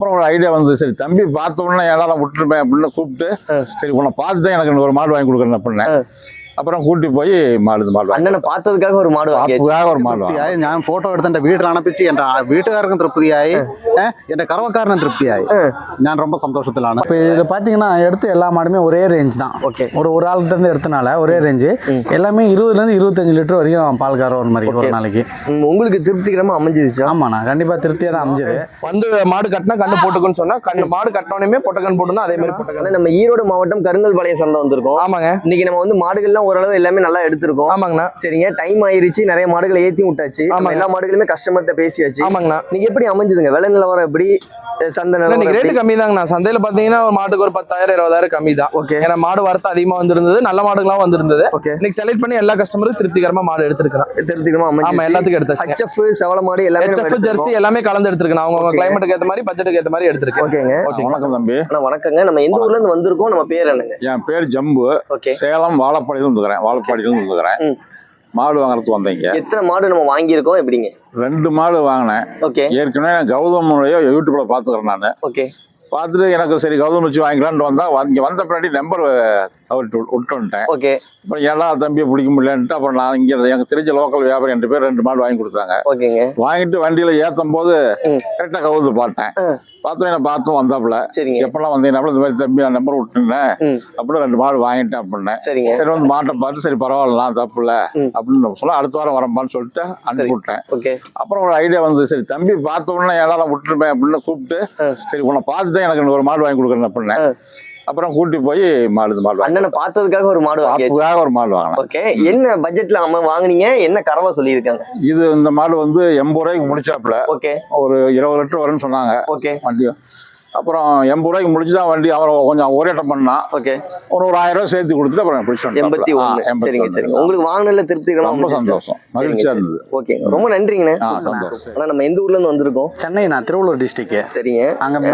அப்புறம் ஒரு ஐடியா வந்து சரி தம்பி பார்த்த உடனே ஏடால விட்டுருப்பேன் அப்படின்னு கூப்பிட்டு சரி உன்னை பார்த்துட்டேன் எனக்கு ஒரு மாடு வாங்கி கொடுக்குறேன் அப்படின்னு அப்புறம் கூட்டி போய் மாடு மாடு அண்ணனை பார்த்ததுக்காக ஒரு மாடு அதுக்காக ஒரு மாடு ഞാൻ ഫോട്ടോ എടുത്ത് വീട്ടിൽ അണപ്പിച്ച് എന്റെ വീട്ടുകാർക്കും തൃപ്തിയായി എന്റെ കറവക്കാരനും തൃപ്തിയായി நான் ரொம்ப சந்தோஷத்திலான. இப்போ இதை பார்த்தீங்கன்னா எடுத்து எல்லா மாடுமே ஒரே ரேஞ்ச் தான். ஓகே. ஒரு ஒரு ஆள்கிட்டருந்து எடுத்தனால ஒரே ரேஞ்சு எல்லாமே இருபதுலேருந்து இருபத்தஞ்சு லிட்டர் வரைக்கும் பால் கறவை ஒரு மாதிரி ஒரு நாளைக்கு. உங்களுக்கு திருப்திகரமாக அமைஞ்சிருச்சு? ஆமாண்ணா கண்டிப்பாக திருப்தியாக தான் அமைஞ்சது. வந்து மாடு கட்டினா கண்ணு போட்டுக்குன்னு சொன்னால் கண் மாடு கட்டினோடனே பொட்டக்கன் போட்டுனா அதே மாதிரி பொட்டக்கன். நம்ம ஈரோடு மாவட்டம் கருங்கல் பாளைய சந்தை வந்திருக்கோம். ஆமாங்க. இன்னைக்கு நம்ம வந்து மாடுகள்லாம் ஓரளவு எல்லாமே நல்லா எடுத்திருக்கோம். ஆமாங்கண்ணா. சரிங்க. டைம் ஆயிருச்சு. நிறைய மாடுகளை ஏத்தி விட்டாச்சு. ஆமாங்க. எல்லா மாடுகளுமே கஸ்டமர்கிட்ட பேசியாச்சு. ஆமாங்கண்ணா. நீங்க எப்படி அமைஞ்சதுங்க? விலை நிலவரம் எப்படி? அஹ் சந்தை இல்ல, நிலவரம் இன்னைக்கு ரேட்டு? கம்மி சந்தையில பாத்தீங்கன்னா ஒரு மாட்டுக்கு ஒரு பத்தாயிரம் இருபதாயிரம் கம்மி தான் ஓகே. ஏன்னா மாடு வரத்து அதிகமா வந்திருந்தது நல்ல மாடுகளாம் வந்திருந்தது. ஓகே. இன்னைக்கு செலக்ட் பண்ணி எல்லா கஸ்டமரும் திருப்திகரமா மாடு எடுத்திருக்கிறோம் திருப்திகரமா ஆமா எல்லாத்துக்கும் எடுத்தாச்சுங்க. ஹச்எஃப் செவல மாடு எல்லாமே ஹெச்எஃப் ஜெர்சி. எல்லாமே கலந்து எடுத்திருக்கேன். அவங்க. கிளைமேட்டுக்கு ஏத்த மாதிரி பட்ஜெட்டுக்கு ஏத்த மாதிரி எடுத்திருக்கேன். ஓகேங்க. ஓகே வணக்கம் தம்பி. அண்ணா வணக்கங்க. நம்ம எந்த ஊர்ல இருந்து வந்திருக்கோம்? நம்ம பேர் என்னங்க? என் பேர் ஜம்பு. ஓகே. சேலம் வாழப்பாடியிலும் இருக்கிறேன் வாழப்பாடியிலும் இருக்கிறேன் ம். மாடு வாங்குறதுக்கு வந்தீங்க. எத்தனை மாடு நம்ம வாங்கியிருக்கோம் எப்படிங்க? ரெண்டு மாடு வாங்கினேன். ஓகே. ஏற்கனவே நான் கௌதமுடைய யூடியூப்ல பார்த்துக்கிறேன் நான். ஓகே. பார்த்துட்டு எனக்கு சரி கௌதம் வச்சு வாங்கிக்கலான்ட்டு வந்தா இங்கே வந்த பின்னாடி நம்பர் தவறிட்டு விட்டு- விட்டு வந்துட்டேன் ஓகே. அப்புறம் ஏன்னா தம்பியை பிடிக்க முடியலன்ட்டு அப்புறம் நான் இங்கே எனக்கு தெரிஞ்ச லோக்கல் வியாபாரி ரெண்டு பேர் ரெண்டு மாடு வாங்கி கொடுத்தாங்க. ஓகேங்க. வாங்கிட்டு வண்டியில ஏற்றும் போது ம். கரெக்டாக கவுந்து பார்த்தேன். பார்த்தோம் என்ன பார்த்தும் வந்தாப்புல சரிங்க. எப்பெல்லாம் வந்தீங்கன்னா இந்த மாதிரி தம்பி நான் நம்பர் விட்டுனேன். அப்படின்னு ரெண்டு மாடு வாங்கிட்டேன் அப்படின்னேன். சரி வந்து மாட்டை பார்த்து சரி பரவாயில்ல நான் தப்பு இல்லை ம். அப்படின்னு சொல்ல அடுத்த வாரம் வரம்பான்னு சொல்லிட்டு அனுப்பி விட்டேன் ஓகே. அப்புறம் ஒரு ஐடியா வந்து சரி தம்பி பார்த்த உடனே ஏடால விட்டுருப்பேன் அப்படின்னு கூப்பிட்டு. சரி உன்னை பார்த்துட்டேன் எனக்கு ஒரு மாடு வாங்கி கொடுக்குறேன் அப்படின்னேன். ஆ. அப்புறம் கூட்டி போய் மாடு மாடு அண்ணனை பார்த்ததுக்காக ஒரு மாடு பார்த்ததுக்காக ஒரு மாடு வாங்கினேன் ஓகே என்ன பட்ஜெட்ல அம்மா வாங்குனீங்க? என்ன கறவை சொல்லியிருக்காங்க? இது இந்த மாடு வந்து எண்பது ரூபாய்க்கு முடிச்சாப்புல. ஓகே. ஒரு இருபது லிட்டர் வரும்னு சொன்னாங்க. ஓகே. வண்டி அப்புறம் எண்பது ரூபாய்க்கு முடிச்சு தான் வண்டி அவரை கொஞ்சம் ஒரேட்டம் பண்ணான் ஓகே ஒரு ஒரு ஆயிரம் ரூபாய் சேர்த்து கொடுத்துட்டு அப்புறம் பிடிச்சு எண்பத்தி ஒண்ணு சரிங்க சரிங்க. உங்களுக்கு வாங்கினதுல திருப்திகரமா ரொம்ப? சந்தோஷம். மகிழ்ச்சியா இருந்தது. ஓகே ரொம்ப நன்றிங்கண்ணே. ஆ, சூப்பர். சந்தோஷம். ஆனா நம்ம எந்த ஊர்ல இருந்து வந்திருக்கோம்? சென்னை நான் திருவள்ளூர் டிஸ்ட்ரிக்ட் சரிங்க. அங்கே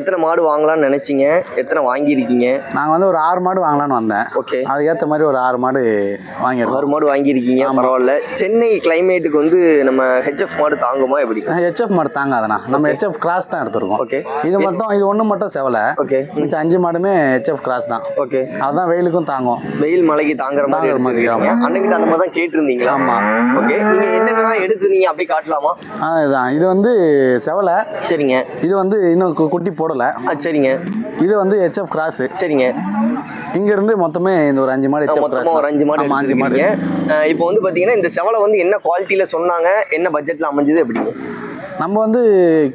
எத்தனை மாடு வாங்கலாம்னு நினைச்சீங்க? எத்தனை வாங்கியிருக்கீங்க? நாங்கள் வந்து ஒரு ஆறு மாடு வாங்கலாம்னு வந்தேன். ஓகே அதுக்கேற்ற மாதிரி ஒரு ஆறு மாடு வாங்கியிருக்கோம். ஆறு மாடு வாங்கியிருக்கீங்க. பரவாயில்ல. சென்னை கிளைமேட்டுக்கு வந்து நம்ம ஹெச்எஃப் மாடு தாங்குமா எப்படி? ஹெச்எஃப் மாடு தாங்காதுண்ணா. நம்ம ஹெச்எஃப் கிராஸ் தான் எடுத்திருக்கோம். ஓகே இது மட்டும் இது ஒன்று மட்டும் செவலை. ஓகே. மிச்சம் அஞ்சு மாடுமே ஹெச்எஃப் கிராஸ் தான். ஓகே. அதுதான் வெயிலுக்கும் தாங்கும். வெயில் மலைக்கு தாங்குற மாதிரி தாங்குற மாதிரி, அண்ணன்கிட்ட அந்த மாதிரி தான் கேட்டிருந்தீங்களா? ஆமா. ஓகே. நீங்க என்னென்னலாம் எடுத்துருந்தீங்க? அப்படியே காட்டலாமா? ஆ இதுதான். இது வந்து செவலை. சரிங்க. இது வந்து இன்னும் கு- குட்டி போடலை. ஆ சரிங்க. இது வந்து ஹெச்எஃப் கிராஸு சரிங்க. இங்கேருந்து மொத்தமே இந்த ஒரு அஞ்சு மாடு ஹெச்எஃப் மொத்தமா ஒரு அஞ்சு மாடு ஆமாம் அஞ்சு மாடு. இப்போ வந்து பாத்தீங்கன்னா இந்த செவலை வந்து என்ன குவாலிட்டியில சொன்னாங்க? என்ன பட்ஜெட்ல அமைஞ்சது? எப்படிங்க? நம்ம வந்து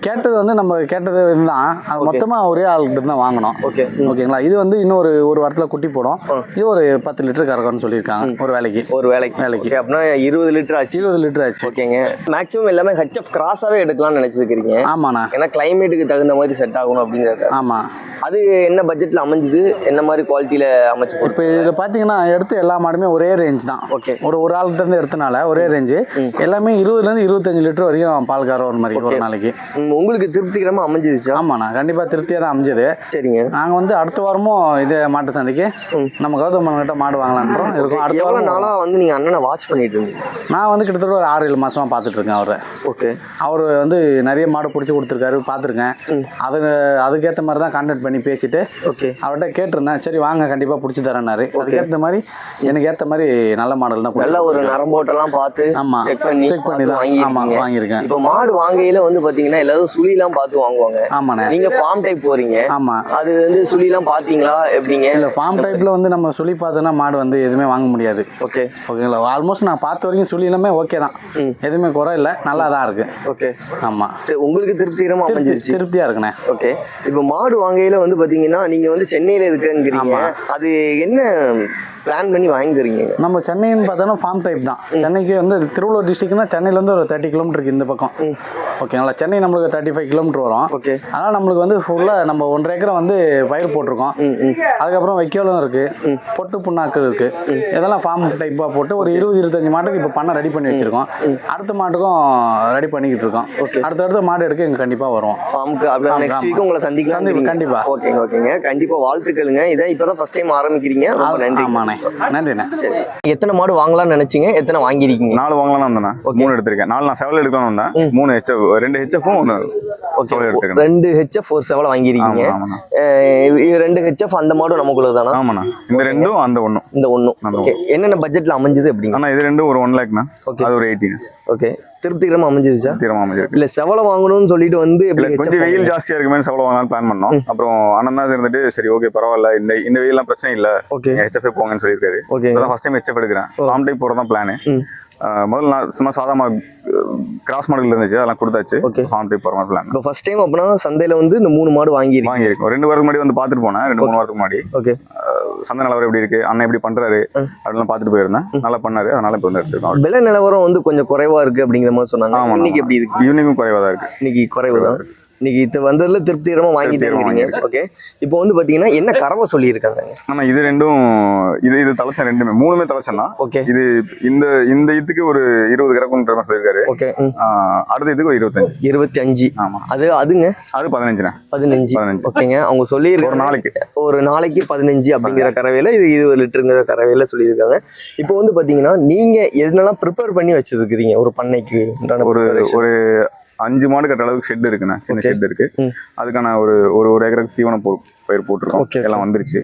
கேட்டது வந்து நம்ம கேட்டது தான் அது மொத்தமாக ஒரே ஆள்கிட்ட தான் வாங்கினோம் ஓகே ஓகேங்களா? இது வந்து இன்னும் ஒரு ஒரு வாரத்தில் குட்டி போடும். இது ஒரு பத்து லிட்டர் கறக்கும்னு சொல்லியிருக்காங்க ஒரு வேலைக்கு. ஒரு வேலைக்கு. வேலைக்கு. அப்படின்னா இருபது லிட்டர் ஆச்சு. இருபது லிட்டர் ஆச்சு. ஓகேங்க. மேக்ஸிமம் எல்லாமே ஹெச்எஃப் கிராஸாவே எடுக்கலாம்னு நினைச்சிருக்கீங்க ஆமாண்ணா. ஏன்னா கிளைமேட்டுக்கு தகுந்த மாதிரி செட் ஆகணும் அப்படிங்கிறது. ஆமாம் அது என்ன பட்ஜெட்ல அமைஞ்சது? என்ன மாதிரி குவாலிட்டியில அமைச்சு இப்போ இதில் பார்த்தீங்கன்னா எடுத்து எல்லா மாடுமே ஒரே ரேஞ்ச் தான். ஓகே ஒரு ஒரு ஆள்கிட்ட இருந்து எடுத்தனால ஒரே ரேஞ்சு எல்லாமே இருபதுலேருந்து இருபத்தஞ்சு லிட்டர் வரைக்கும் பால் கறவை ஒரு மாதிரி ஒரு நாளைக்கு. உங்களுக்கு திருப்திகரமா அமைஞ்சிருச்சா? ஆமாண்ணா கண்டிப்பாக திருப்தியாக தான் அமைஞ்சது. சரிங்க. நாங்கள் வந்து அடுத்த வாரமும் இது மாட்டு சந்தைக்கு நம்ம கௌதம் கிட்ட மாடு வாங்கலான்றோம். இருக்கோம் அடுத்த வாரம் நாளா வந்து நீங்க அண்ணனை வாட்ச் பண்ணிட்டு இருந்தீங்க? நான் வந்து கிட்டத்தட்ட ஒரு ஆறு ஏழு மாசமா பார்த்துட்டு இருக்கேன் அவரை. ஓகே அவர் வந்து நிறைய மாடு பிடிச்சி கொடுத்துருக்காரு பார்த்துருக்கேன். அது அதுக்கேற்ற மாதிரி தான் கான்டாக்ட் பண்ணி பேசிட்டு ஓகே அவர்கிட்ட கேட்டிருந்தேன். சரி வாங்க கண்டிப்பாக பிடிச்சி தரேன்னாரு. அதுக்கேற்ற மாதிரி எனக்கு ஏற்ற மாதிரி நல்ல மாடல் தான் நல்ல ஒரு நரம்போட்டெல்லாம் பார்த்து ஆமா. செக் பண்ணி Check பண்ணி தான். வாங்கியிருக்கீங்க. ஆமா, வாங்கியிருக்கேன். இப்போ மாடு வாங்கையில வந்து பாத்தீங்கன்னா எல்லாரும் சுழிலாம் பார்த்து வாங்குவாங்க. ஆமாண்ணே. நீங்க ஃபார்ம் டைப் போறீங்க. ஆமாம் அது வந்து சுழிலாம் பாத்தீங்களா எப்படிங்க? இல்லை ஃபார்ம் டைப்பில் வந்து நம்ம சொல்லி பார்த்தோன்னா மாடு வந்து எதுவுமே வாங்க முடியாது. ஓகே. ஓகேங்களா? ஆல்மோஸ்ட் நான் பார்த்த வரைக்கும் எல்லாமே ஓகே தான். எதுவுமே குறை இல்லை. நல்லா தான் இருக்கு. ஓகே. ஆமாம் உங்களுக்கு திருப்திகரமா திருப்தி அமைஞ்சிருச்சு. திருப்தியாக இருக்குண்ணே. ஓகே. இப்போ மாடு வாங்கையில வந்து பாத்தீங்கன்னா நீங்க வந்து சென்னையில இருக்கங்கிறீங்க. ஆமா. அது என்ன பிளான் பண்ணி வாங்கிக்கிறீங்க. நம்ம சென்னைன்னு பார்த்தோன்னா ஃபார்ம் டைப் தான். சென்னைக்கு வந்து திருவள்ளூர் டிஸ்ட்ரிக்ட்னா சென்னையிலேருந்து ஒரு தேர்ட்டி கிலோமீட்டருக்கு இந்த பக்கம். ஓகேங்களா சென்னை நம்மளுக்கு தேர்ட்டி ஃபைவ் கிலோமீட்டர் வரும். ஓகே அதனால் நம்மளுக்கு வந்து ஃபுல்லாக நம்ம ஒன்றரை ஏக்கரை வந்து பயிர் போட்டிருக்கோம். அதுக்கப்புறம் வைக்கோலும் இருக்குது பொட்டு புண்ணாக்கு இருக்குது இதெல்லாம் ஃபார்ம் டைப்பாக போட்டு ஒரு இருபது இருபத்தஞ்சு மாட்டுக்கு இப்போ பண்ண ரெடி பண்ணி வச்சுருக்கோம். அடுத்த மாட்டுக்கும் ரெடி பண்ணிக்கிட்டு இருக்கோம். Okay. அடுத்தடுத்த மாடு எடுக்க இங்கே கண்டிப்பாக வரும் ஃபார்முக்கு அப்படி ஆமா, நெக்ஸ்ட். வீக் உங்களை சந்திக்கலாம் சந்திப்போம், கண்டிப்பா. ஓகேங்க ஓகேங்க கண்டிப்பா வாழ்த்துக்களுங்க. இதான் இப்பதான் ஃபர்ஸ்ட் டைம் ஆரம்பிக்கிறீங்க. ரொம்ப நன்றி ஆமாண்ணே. நன்றிண்ணே. எத்தனை மாடு வாங்கலாம்னு நினைச்சீங்க? எத்தனை வாங்கியிருக்கீங்க? நாலு வாங்கலாம் வந்தேண்ணா. மூணு எடுத்திருக்கேன். நாலு நான் செவல் எடுக்கணும் வந்தேன். மூணு ஹெச்எஃப் ரெண்டு ஹெச்எஃப்பும் ஒன்று ரெண்டு ஹெச்எஃப் ஒரு செவலை வாங்கியிருக்கீங்க. இது ரெண்டு ஹெச்எஃப் அந்த மாடும் நமக்குள்ள தானா? ஆமாண்ணா. இந்த ரெண்டும் அந்த ஒண்ணும். இந்த அந்த ஓகே என்னென்ன பட்ஜெட்ல அமைஞ்சது அப்படிங்க? ஆனா இது ரெண்டும் ஒரு ஒன் லேக்ண்ணா Okay. அது ஒரு எயிட்டிங்க ஓகே திருப்திகரமா அமைஞ்சிருச்சா? தீரமா அமைஞ்சிருக்கு. இல்ல செவலை வாங்கணும்னு சொல்லிட்டு வந்து கொஞ்சம் வெயில் ஜாஸ்தியா இருக்குமே செவலை வாங்கலாம் பிளான் பண்ணோம். அப்புறம் அண்ணன் தான் இருந்துட்டு சரி ஓகே பரவாயில்ல. இந்த இந்த வெயில்லாம் பிரச்சனை இல்ல. ஓகே ஹெச்எஃப் போங்கன்னு சொல்லியிருக்காரு. ஓகே ஃபர்ஸ்ட் டைம் ஹெச்எஃப் எடுக்கிறேன். ஃபார்ம் டைப் போறதான் பிளான். முதல்ல நான் சும்மா சாதாரண கிராஸ் மாடல் இருந்துச்சு அதெல்லாம் கொடுத்தாச்சு. Okay. ஃபார்ம் டைப் போற மாதிரி பிளான் இப்போ ஃபர்ஸ்ட் டைம் அப்படின்னா சந்தையில வந்து இந்த மூணு மாடு வாங்கியிருக்கீங்க வாங்கியிருக்கோம் ரெண்டு வாரத்துக்கு முன்னாடி வந்து பார்த்துட்டு போனேன். ரெண்டு மூணு வாரத்துக்கு முன்னாடி. ஓகே சந்தை நிலவரம் எப்படி இருக்கு? அண்ணன் எப்படி பண்றாரு? அப்படிலாம் பார்த்துட்டு போயிருந்தேன். நல்லா பண்ணாரு. அதனால இப்போ வந்து எடுத்துருக்கோம் விலை நிலவரம் வந்து கொஞ்சம் குறைவா இருக்கு அப்படிங்கிற மாதிரி சொன்னாங்க. இன்னைக்கு. எப்படி இருக்கு? ஈவினிங்கும் குறைவா தான் இருக்கு. இன்னைக்கு குறைவு தான். இன்னைக்கு இது வந்ததுல திருப்திகரமா வாங்கிட்டு ஓகே இப்போ வந்து பாத்தீங்கன்னா என்ன கறவை சொல்லியிருக்காங்க? ஆனா இது ரெண்டும் இது இது தலைச்சம் ரெண்டுமே மூணுமே தலைச்சம் தான் ஓகே இது இந்த இந்த இதுக்கு ஒரு இருபது கிடக்குன்ற மாதிரி சொல்லியிருக்காரு. ஓகே அடுத்த இதுக்கு ஒரு இருபத்தஞ்சு. இருபத்தி அஞ்சு ஆமா. அது அதுங்க? அது பதினஞ்சுண்ணே. பதினஞ்சு. பதினஞ்சு. ஓகேங்க அவங்க சொல்லியிருக்காங்க ஒரு நாளைக்கு. ஒரு நாளைக்கு பதினஞ்சு அப்படிங்கிற கறவையில இது இருபது லிட்டருங்கிற கறவையில சொல்லியிருக்காங்க. இப்போ வந்து பாத்தீங்கன்னா நீங்க என்னெல்லாம் ப்ரிப்பேர் பண்ணி வச்சிருக்கிறீங்க ஒரு பண்ணைக்கு ஒரு? ஒரு அஞ்சு மாடு கட்டுற அளவுக்கு ஷெட் இருக்குண்ணே. சின்ன. ஷெட் இருக்கு. அதுக்கான ஒரு ஒரு ஒரு ஏக்கருக்கு தீவனம் போ பயிர் போட்டிருக்கோம். எல்லாம் வந்துருச்சு.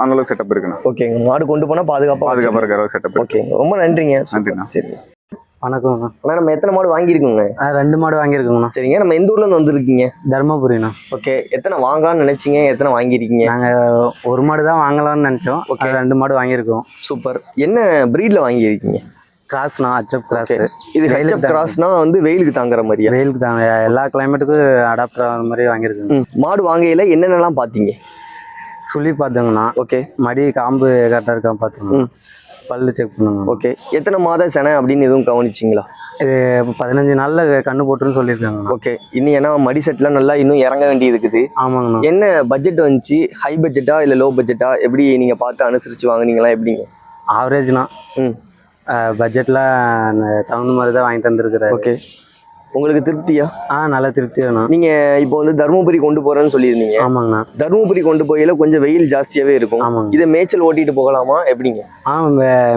அந்த அளவுக்கு செட்டப் இருக்குண்ணே. ஓகேங்க மாடு கொண்டு போனா பாதுகாப்பா பாதுகாப்பாக இருக்கிற அளவுக்கு செட்டப் ஓகேங்க ரொம்ப நன்றிங்க. நன்றிண்ணா. சரி. வணக்கம்ண்ணா. ஆனா நம்ம எத்தனை மாடு வாங்கியிருக்கோங்க? ரெண்டு மாடு வாங்கியிருக்கோங்கண்ணா. சரிங்க நம்ம எந்த ஊர்ல இருந்து வந்திருக்கீங்க? தருமபுரிண்ணா. ஓகே எத்தனை வாங்கலாம்னு நினைச்சீங்க? எத்தனை வாங்கியிருக்கீங்க? நாங்கள் ஒரு மாடு தான் வாங்கலாம்னு நினச்சோம். அது ரெண்டு மாடு வாங்கியிருக்கோம். சூப்பர். என்ன பிரீட்ல வாங்கியிருக்கீங்க? கிராஸ்ண்ணா அச்சப் கிராஸ். இது ஹெச்எஃப் கிராஸ்னா வந்து வெயிலுக்கு தாங்குற மாதிரியா? வெயிலுக்கு தாங்க. எல்லா கிளைமேட்டுக்கும் அடாப்டர் ஆகிற மாதிரி வாங்கியிருக்கோங்க. ம். மாடு வாங்கையில என்னென்னலாம் பாத்தீங்க? சுழி பார்த்தோங்கண்ணா ஓகே மடி காம்பு கரெக்டாக இருக்கா பார்த்துக்கோங்க ம். பல்லு செக் பண்ணுங்க. ஓகே எத்தனை மாத செனை அப்படின்னு எதுவும் கவனிச்சிங்களா? இது பதினஞ்சு நாளில் கண்ணு போட்டுருன்னு சொல்லியிருக்காங்கண்ணா ஓகே இன்னும் ஏன்னா மடி செட்லாம் நல்லா இன்னும் இறங்க வேண்டியது இருக்குது. ஆமாங்கண்ணா. என்ன பட்ஜெட் வந்துச்சு? ஹை பட்ஜெட்டா இல்ல லோ பட்ஜெட்டா எப்படி நீங்க பார்த்து அனுசரிச்சு வாங்குனீங்களா? எப்படிங்க? ஆவரேஜ்ண்ணா ம். பட்ஜெட்டில் தகுந்த மாதிரி தான் வாங்கி தந்துருக்குறாரு. ஓகே. உங்களுக்கு திருப்தியா? ஆ நல்ல திருப்தி வேணும் நீங்க இப்போ வந்து தருமபுரி கொண்டு போறேன்னு சொல்லியிருந்தீங்க. ஆமாங்கண்ணா. தருமபுரி கொண்டு போயில கொஞ்சம் வெயில் ஜாஸ்தியாவே இருக்கும். ஆமாங்க. இதை மேய்ச்சல் ஓட்டிட்டு போகலாமா? எப்படிங்க? ஆ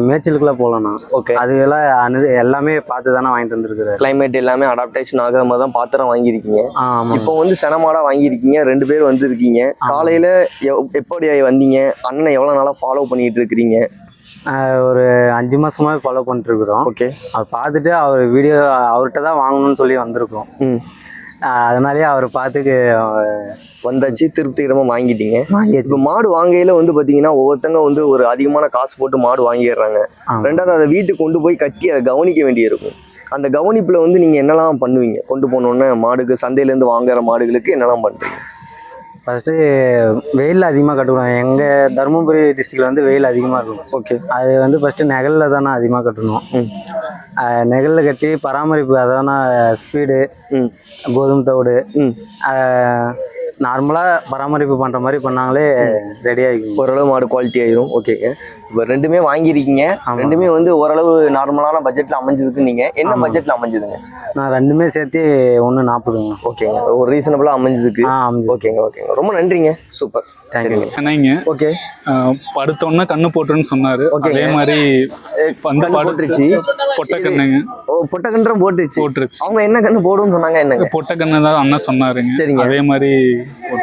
மேய்ச்சலுக்குள்ள போகலாண்ணா. ஓகே. அது எல்லாம் அனு எல்லாமே பார்த்து தானே வாங்கி தந்துருக்குறாரு. கிளைமேட் எல்லாமே அடாப்டேஷன் ஆகிற மாதிரி தான் பாத்திரம் வாங்கியிருக்கீங்க. ஆமாம் இப்போ வந்து செனமாடா வாங்கியிருக்கீங்க. ரெண்டு பேர் வந்திருக்கீங்க. காலையில எப்படி வந்தீங்க? அண்ணனை எவ்வளவு நாளா ஃபாலோ பண்ணிட்டு இருக்கிறீங்க? ஒரு அஞ்சு மாசமாவே ஃபாலோ பண்ணிட்டு இருக்கிறோம் ஓகே. அவர் பார்த்துட்டு அவர் வீடியோ அவர்கிட்ட தான் வாங்கணும்னு சொல்லி வந்திருக்கோம். அதனாலயே அவர் பார்த்துக்கு வந்தாச்சு திருப்திகரமா வாங்கிட்டீங்க. இப்போ மாடு வாங்கையில வந்து பாத்தீங்கன்னா ஒவ்வொருத்தங்க வந்து ஒரு அதிகமான காசு போட்டு மாடு வாங்கிடுறாங்க. ரெண்டாவது அதை வீட்டுக்கு கொண்டு போய் கட்டி அதை கவனிக்க வேண்டியிருக்கும். அந்த கவனிப்புல வந்து நீங்க என்னெல்லாம் பண்ணுவீங்க? கொண்டு போனோன்னே மாடுக்கு சந்தையில இருந்து வாங்குற மாடுகளுக்கு என்னெல்லாம் பண்றீங்க? ஃபர்ஸ்ட்டு வெயில் அதிகமாக கட்டுவோம் எங்கள் தருமபுரி டிஸ்ட்ரிக்ட்ல வந்து வெயில் அதிகமாக இருக்கும். ஓகே அது வந்து ஃபஸ்ட்டு நெகலில் தானே அதிகமாக கட்டணும். நெகலில் கட்டி பராமரிப்பு அதான ஸ்பீடு கோதுமை தவிடு நார்மலாக பராமரிப்பு பண்ணுற மாதிரி பண்ணாங்களே ரெடி ஆகிக்கும் ஓரளவு மாடு குவாலிட்டி ஆயிரும். ஓகேங்க இப்போ ரெண்டுமே வாங்கியிருக்கீங்க. ரெண்டுமே வந்து ஓரளவு நார்மலான பட்ஜெட்ல அமைஞ்சதுக்கு நீங்க என்ன ஆமா. பட்ஜெட்ல அமைஞ்சதுங்க? நான் ரெண்டுமே சேர்த்து ஒன்று நாற்பதுங்க ஓகேங்க ஒரு ரீசனபிளா அமைஞ்சதுக்கு ஓகேங்க ஓகேங்க ரொம்ப நன்றிங்க. சூப்பர் தேங்க்யூ ஓகே படுத்தோன்னே கண்ணு போட்டுருன்னு சொன்னாரு. அதே மாதிரி வந்து போட்டுருச்சு. பொட்டை கண்ணுங்க. ஓ பொட்டக்கன்றம் போட்டுச்சு போட்டுருச்சு. அவங்க என்ன கண்ணு போடுன்னு சொன்னாங்க என்னங்க? பொட்டை கண்ணு தான் அண்ணன் சொன்னாருங்க. சரிங்க. அதே மாதிரி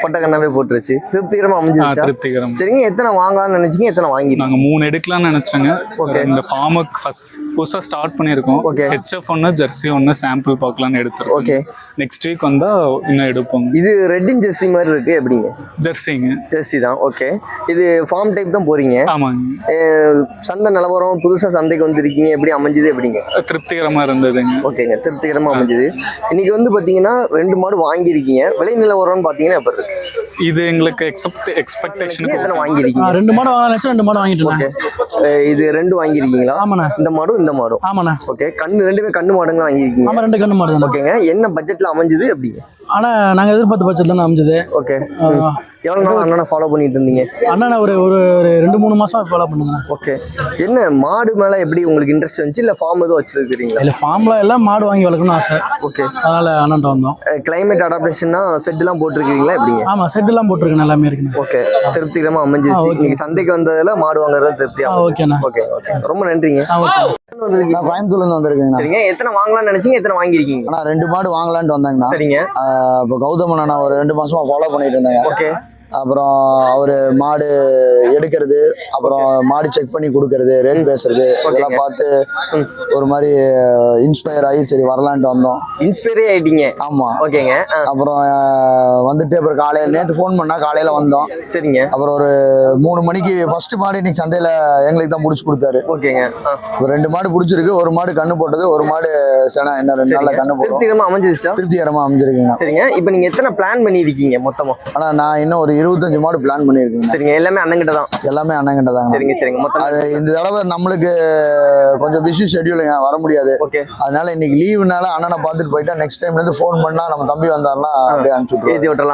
பொட்டக்கண்ணாவே போட்டுருச்சு. திருப்திகரமா அமைஞ்சிருச்சா? திருப்திகரம். சரிங்க எத்தனை வாங்கலாம்னு நினைச்சீங்க? எத்தனை வாங்கிருக்கீங்க? நாங்க மூணு எடுக்கலாம்னு நினைச்சோங்க. Okay. இந்த ஃபார்முக்கு ஃபர்ஸ்ட் புதுசா ஸ்டார்ட் பண்ணியிருக்கோம். Okay. ஹெச்எஃப் ஒன்று ஜெர்சி ஒன்று சாம்பிள் பார்க்கலாம்னு எடுத்துருக்கோம். ஓகே நெக்ஸ்ட் வீக் வந்தா இன்னும் எடுப்போங்க இது ரெட்டின் ஜெர்சி மாதிரி இருக்கு எப்படிங்க? ஜெர்சிங்க ஜெர்சி தான். ஓகே இது ஃபார்ம் டைப் தான் போறீங்க. ஆமாங்க. சந்தை நிலவரம் புதுசா சந்தைக்கு வந்திருக்கீங்க. எப்படி அமைஞ்சது எப்படிங்க? திருப்திகரமா இருந்ததுங்க. ஓகேங்க திருப்திகரமா அமைஞ்சது. இன்னைக்கு வந்து பாத்தீங்கன்னா ரெண்டு மாடு வாங்கியிருக்கீங்க. விலை நிலவரம்னு பாத்தீங்கன்னா எப்படி இருக்கு? இது எங்களுக்கு எக்ஸப்ட் எக்ஸ்பெக்டேஷன் எத்தனை வாங்கியிருக்கீங்க? ரெண்டு மாடு வாங்கினா ரெண்டு மாடு வாங்கிட்டு இது ரெண்டு வாங்கியிருக்கீங்களா? ஆமாண்ணே. இந்த மாடும் இந்த மாடும். ஆமாண்ணே. ஓகே கண்ணு ரெண்டுமே கண்ணு மாடுங்க வாங்கியிருக்கீங்க. ஆமா ரெண்டு கண்ணு மாடு தானே ஓகேங்க என்ன பட்ஜெட்ல அமைஞ்சது எப்படிங்க? ஆனா நாங்க எதிர்பார்த்த பட்சத்தில் தானே அமைஞ்சது. ஓகே. எவ்வளவு நாள் அண்ணனை ஃபாலோ பண்ணிட்டு இருந்தீங்க? அண்ணா ஒரு ஒரு ஒரு ரெண்டு மூணு மாசம் ஃபாலோ பண்ணுங்க ஓகே. என்ன மாடு மேல எப்படி உங்களுக்கு இன்ட்ரெஸ்ட் வந்துச்சு இல்ல ஃபார்ம் எதுவும் வச்சிருக்கீங்களா இல்ல ஃபார்ம்ல எல்லாம் மாடு வாங்கி வளர்க்கணும்னு ஆசை. ஓகே. அதனால அண்ணன்ட்ட வந்தோம். கிளைமேட் அடாப்டேஷன்னா செட் எல்லாம் போட்டிருக்கீங்களா எப்படிங்க ஆமா செட் எல்லாம் போட்டிருக்கேன் எல்லாமே இருக்குண்ணே ஓகே. திருப்திகரமா ஆ, அமைஞ்சிருச்சு. இன்னைக்கு சந்தைக்கு வந்ததுல மாடு வாங்குறது திருப்தியா ஓகேண்ணா. Okay okay. ரொம்ப நன்றிங்க. வந்திருக்கீங்க. நான் கோயம்புத்தூர்லேருந்து வந்திருக்கேங்கண்ணா. சரிங்க. எத்தனை வாங்கலாம்னு நினைச்சீங்க? எத்தனை வாங்கியிருக்கீங்க? அண்ணா ரெண்டு மாடு வாங்கலான்ட்டு வந்தேங்கண்ணா. சரிங்க. இப்போ கௌதமனை நான் ஒரு ரெண்டு மாசமா ஃபாலோ பண்ணிட்டு இருந்தேங்க. ஓகே அப்புறம் அவர் மாடு எடுக்கிறது அப்புறம் மாடு செக் பண்ணி கொடுக்கறது ரேட் பேசுறது இதெல்லாம் பார்த்து ஒரு மாதிரி இன்ஸ்பயர் ஆகி சரி வரலான்ட்டு வந்தோம். இன்ஸ்பயரே ஆயிட்டீங்க? ஆமா. ஓகேங்க அப்புறம் வந்துட்டு அப்புறம் காலையில நேற்று ஃபோன் பண்ணா காலையில வந்தோம். சரிங்க. அப்புறம் ஒரு மூணு மணிக்கு ஃபர்ஸ்ட் மாடு இன்னைக்கு சந்தையில எங்களுக்கு தான் முடிச்சு கொடுத்தாரு. ஓகேங்க ரெண்டு மாடு பிடிச்சிருக்கு ஒரு மாடு கண்ணு போட்டது ஒரு மாடு செனா என்ன ரெண்டு நாள்ல. கண்ணு போடும் திருப்திகரமா அமைஞ்சிருச்சா? திருப்திகரமா அமைஞ்சிருக்குங்க. சரிங்க. இப்போ நீங்க எத்தனை பிளான் பண்ணியிருக்கீங்க மொத்தமா? ஆனா நான் இன்னும் ஒரு இருபத்தஞ்சு மாடு பிளான் பண்ணியிருக்கேங்க. சரிங்க எல்லாமே அண்ணங்கிட்ட தான் எல்லாமே அண்ணங்கிட்ட தாங்க சரிங்க சரிங்க. மொத்தமா அது இந்த தடவை நம்மளுக்கு கொஞ்சம் பிஸி ஷெட்யூலுங்க வர முடியாது. ஓகே. அதனால இன்னைக்கு லீவுனால அண்ணனை பார்த்துட்டு போயிட்டா நெக்ஸ்ட் டைம்ல இருந்து ஃபோன் பண்ணா நம்ம தம்பி வந்தாருன்னா அப்படியே அனுப்பிச்சு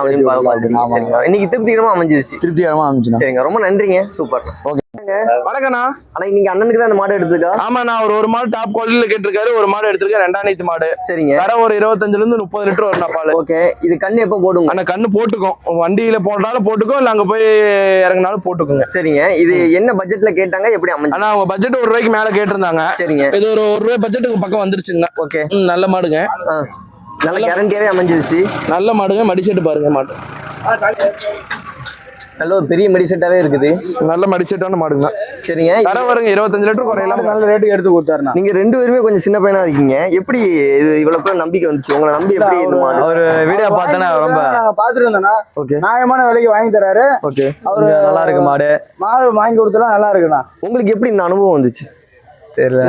அப்படின்னு. அப்படின்னு, சரிங்க இன்னைக்கு திருப்திகரமா அமைஞ்சிருச்சு. திருப்திகரமா அனுப்பிச்சுண்ணா சரிங்க ரொம்ப நன்றிங்க. சூப்பர். வணக்கண்ணா ஆனா நீங்க அண்ணனுக்கு தான் அந்த மாடு எடுத்துக்கா ஆமா நான் ஒரு ஒரு மாடு டாப் குவாலிட்டியில கேட்டிருக்காரு ஒரு மாடு எடுத்திருக்கேன் ரெண்டாம் மாடு. சரிங்க. தர ஒரு இருபத்தஞ்சுல இருந்து முப்பது லிட்டர் வரும் பால். ஓகே இது கண்ணு எப்போ போடுங்க? ஆனா கண்ணு போட்டுக்கும் வண்டியில போட்டாலும் போட்டுக்கும் இல்ல அங்க போய் இறங்கினாலும் போட்டுக்குங்க. சரிங்க இது என்ன பட்ஜெட்ல கேட்டாங்க எப்படி அமைஞ்சு ஆனா அவங்க பட்ஜெட் ஒரு ரூபாய்க்கு மேல கேட்டிருந்தாங்க. சரிங்க. இது ஒரு ஒரு ரூபாய் பட்ஜெட்டுக்கு பக்கம் வந்துருச்சுங்க. ஓகே. நல்ல மாடுங்க. நல்ல கேரண்டியாவே அமைஞ்சிருச்சு. நல்ல மாடுங்க மடிசெட்டு பாருங்க மாடு. நல்ல ஒரு பெரிய மெடிசெட்டாவே இருக்குது. நல்ல மடிசெட்டான மாடுங்க. சரிங்க. தர வருங்க இருபத்தஞ்சு லிட்டர் குறையலாம். நல்ல ரேட்டுக்கு எடுத்து கொடுத்தாருண்ணா. நீங்க ரெண்டு பேருமே கொஞ்சம் சின்ன பையனா இருக்கீங்க. எப்படி இது இவ்வளவு பேர் நம்பிக்கை வந்துச்சு? உங்களை நம்பி எப்படி இந்த மாடு? அவர் வீடியோ பார்த்தோன்னா ரொம்ப நாங்கள் பார்த்துட்டு இருந்தோம்னா ஓகே. நியாயமான விலைக்கு வாங்கி தராரு. ஓகே. அவரு நல்லா இருக்கு மாடு. மாடு வாங்கி கொடுத்தலாம் நல்லா இருக்குண்ணா. உங்களுக்கு எப்படி இந்த அனுபவம் வந்துச்சு? தெரியல.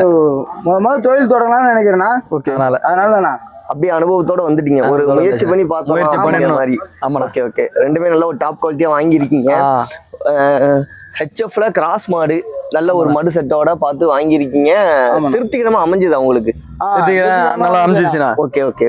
முத முதல்ல தொழில் தொடங்கலாம்னு நினைக்கிறேன்னா ஓகே. அதனால. அதனால தானா அப்படியே அனுபவத்தோட வந்துட்டீங்க. ஒரு முயற்சி பண்ணி பார்த்தோம். மாதிரி. Okay okay. ரெண்டுமே நல்ல ஒரு டாப் குவாலிட்டியா வாங்கியிருக்கீங்க. ஹெச்எஃப்ல கிராஸ் மாடு நல்ல ஒரு மடு செட்டோட பார்த்து வாங்கியிருக்கீங்க. திருப்திகரமா அமைஞ்சதா உங்களுக்கு? நல்லா அமைஞ்சிச்சுண்ணா ஓகே ஓகே.